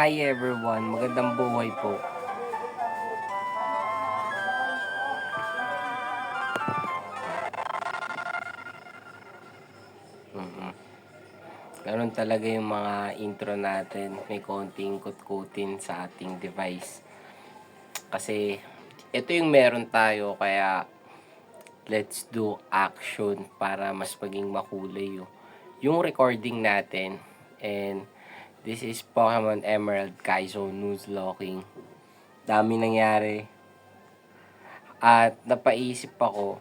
Hi everyone, magandang buhay po. Mhm. Ganun talaga yung mga intro natin. May konting kutkutin sa ating device. Kasi ito yung meron tayo kaya let's do action para mas maging makulay yung, yung recording natin. And this is Pokemon Emerald Kaizo News Locking. Dami nangyari. At napaisip ako,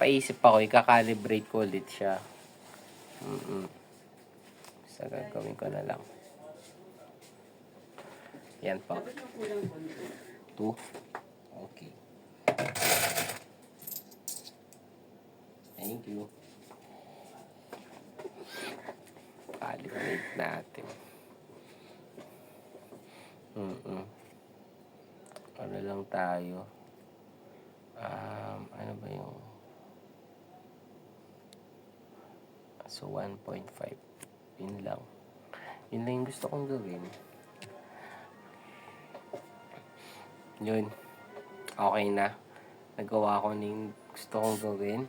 paisip ako, ikakalibrate ko ulit siya. Mm-mm. Sa gagawin ko na lang. Yan po. Two. Okay. Thank you. Calibrate natin. Mm-mm. Ano lang tayo? Um, ano ba yung... So, 1.5. Yun lang. Yun lang yung gusto kong gawin. Yun. Okay na. Nagawa ko na yung gusto kong gawin.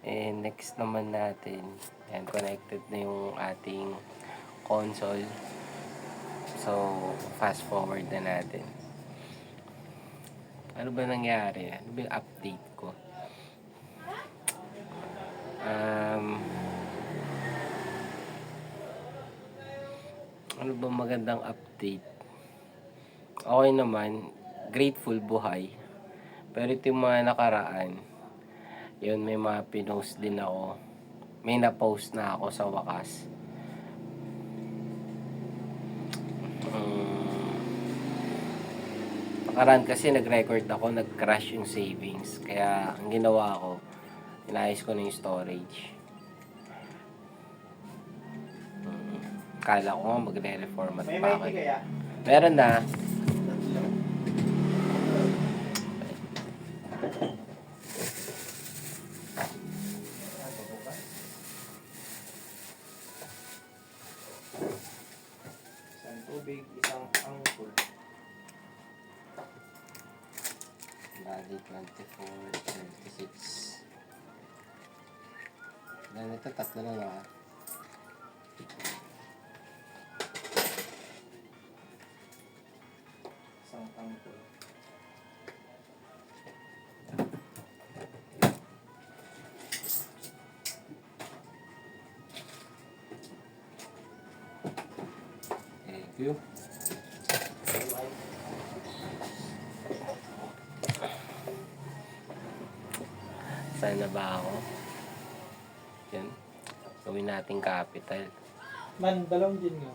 And next naman natin, and connected na yung ating console. So, fast forward na natin. Ano ba nangyari? Ano ba yung update ko? Um, ano ba magandang update? Okay naman, grateful buhay. Pero ito yung mga nakaraan, yun may mga pinost din ako. May na-post na ako sa wakas. Um, nakaraan kasi nag-record ako, nag-crash yung savings. Kaya ang ginawa ko, inayos ko na yung storage. Mm, Kala ko magre-reformat pa ako. Meron na. tubig, isang angkol. Bali 24, 36. Dahil ito, tatlo na lang ah. Isang angkol. You. Saan na ba ako? Yan. Gawin natin capital. Man, dalawang gin nga.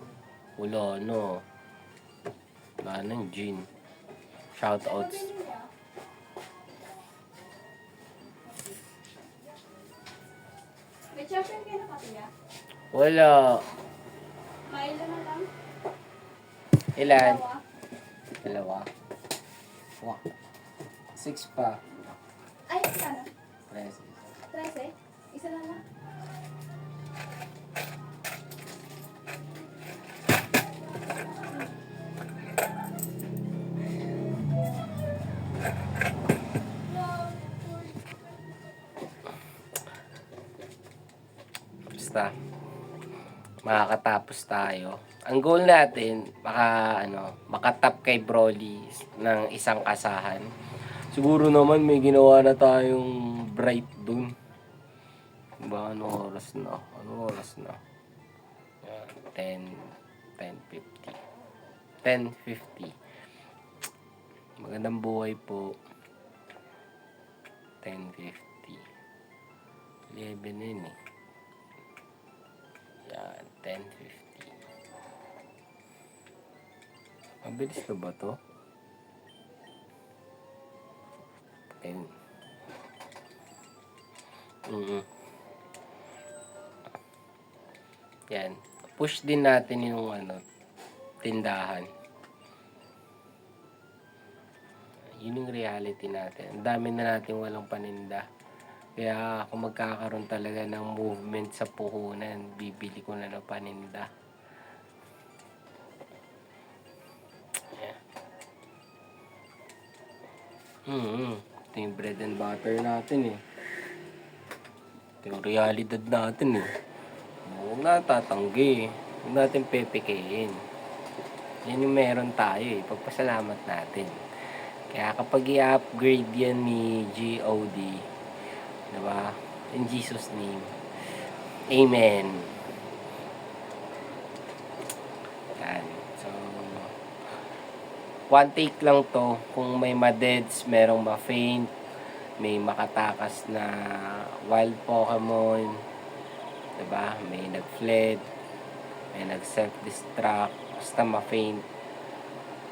Wala, no. Wala nang gin. Shoutouts. May champion kayo na kapila? Wala. Mail naman lang. Ilan? Dalawa. Dalawa. Wow. Six pa. Ay, isa na. Tres. Tres eh. Isa lang na. Basta, makakatapos tayo. Ang goal natin, baka ano, makatap kay Broly ng isang kasahan. Siguro naman may ginawa na tayong bright dun. Ba, ano oras na? Ano oras na? Yan, 10, 10.50. 10.50. Magandang buhay po. 10.50. 11 na yun eh. Yan, 10.50. Mabilis na ba to? Ayun. Mm Yan. Push din natin yung ano, tindahan. Yun yung reality natin. Ang dami na natin walang paninda. Kaya kung magkakaroon talaga ng movement sa puhunan, bibili ko na ng paninda. Ayan. Mm, ito yung bread and butter natin eh. Ito yung realidad natin eh. Huwag na tatanggi. Huwag natin pepikein. Yan yung meron tayo eh. Pagpasalamat natin. Kaya kapag i-upgrade yan ni G.O.D. Diba? In Jesus' name. Amen. Yan. So, one take lang to. Kung may madeds, merong ma-faint, may makatakas na wild Pokemon, diba? May nag-fled, may nag-self-destruct, basta ma-faint.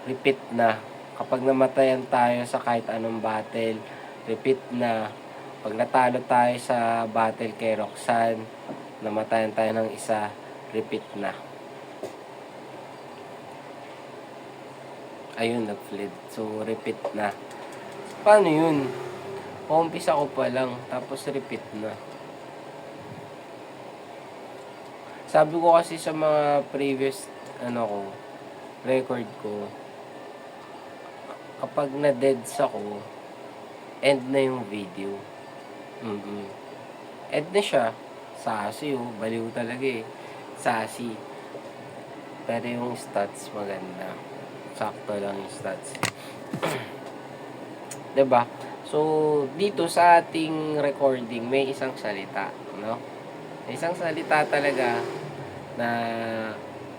Repeat na. Kapag namatayan tayo sa kahit anong battle, repeat na. Pag natalo tayo sa battle kay Roxanne, namatayan tayo ng isa, repeat na. Ayun, nag-fled. So, repeat na. Paano yun? Umpisa ko pa lang, tapos repeat na. Sabi ko kasi sa mga previous, ano ko, record ko, kapag na-deads ako, end na yung video. Mm End na siya. Sassy, oh. Baliw talaga eh. Sassy. Pero yung stats maganda. Sakto lang yung stats. ba? So, dito sa ating recording, may isang salita, no? May isang salita talaga na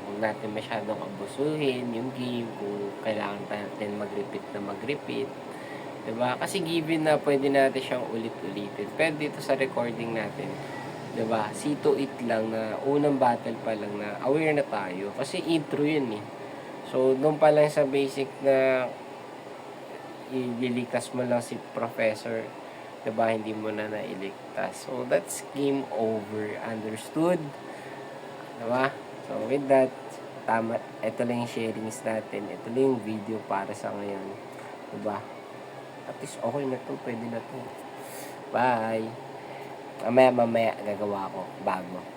huwag natin masyadong abusuhin yung game kung kailangan natin mag-repeat na mag-repeat. 'Di ba? Kasi given na pwede natin siyang ulit-ulitin. Pero dito sa recording natin, 'di ba? See to it lang na unang battle pa lang na aware na tayo kasi intro 'yun eh. So, doon pa lang sa basic na ililigtas mo lang si professor, 'di ba? Hindi mo na nailigtas. So, that's game over. Understood? 'Di ba? So, with that, tama, ito lang yung sharings natin. Ito lang yung video para sa ngayon. 'Di ba? At least okay na to, pwede na to. Bye! Mamaya mamaya gagawa ko bago.